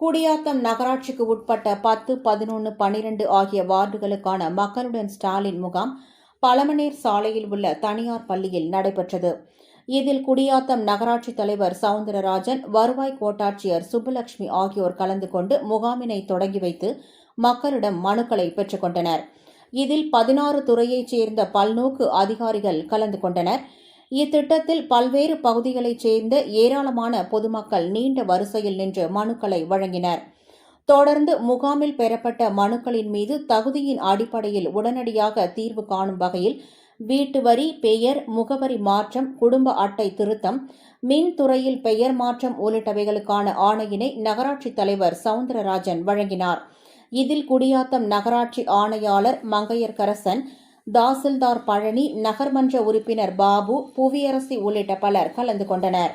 குடியாத்தம் நகராட்சிக்கு உட்பட்ட பத்து பதினொன்று பனிரெண்டு ஆகிய வார்டுகளுக்கான மக்களுடன் ஸ்டாலின் முகாம் பழமநேர் சாலையில் உள்ள தனியார் பள்ளியில் நடைபெற்றது. இதில் குடியாத்தம் நகராட்சி தலைவர் சவுந்தரராஜன் வருவாய் கோட்டாட்சியர் சுப்புலட்சுமி ஆகியோர் கலந்து கொண்டு முகாமினை தொடங்கி வைத்து மக்களிடம் மனுக்களை பெற்றுக் கொண்டனர். இதில் பதினாறு துறையைச் சேர்ந்த பல்நோக்கு அதிகாரிகள் கலந்து கொண்டனர். இத்திட்டத்தில் பல்வேறு பகுதிகளைச் சேர்ந்த ஏராளமான பொதுமக்கள் நீண்ட வரிசையில் நின்று மனுக்களை வழங்கினர். தொடர்ந்து முகாமில் பெறப்பட்ட மனுக்களின் மீது தகுதியின் அடிப்படையில் உடனடியாக தீர்வு காணும் வகையில் வீட்டு வரி பெயர் முகவரி மாற்றம் குடும்ப அட்டை திருத்தம் மின்துறையில் பெயர் மாற்றம் உள்ளிட்டவைகளுக்கான ஆணையினை நகராட்சித் தலைவர் சவுந்தரராஜன் வழங்கினார். இதில் குடியாத்தம் நகராட்சி ஆணையாளர் மங்கையர்கரசன் தாசில்தார் பழனி நகர்மன்ற உறுப்பினர் பாபு புவியரசி உள்ளிட்ட பலர் கலந்து கொண்டனர்.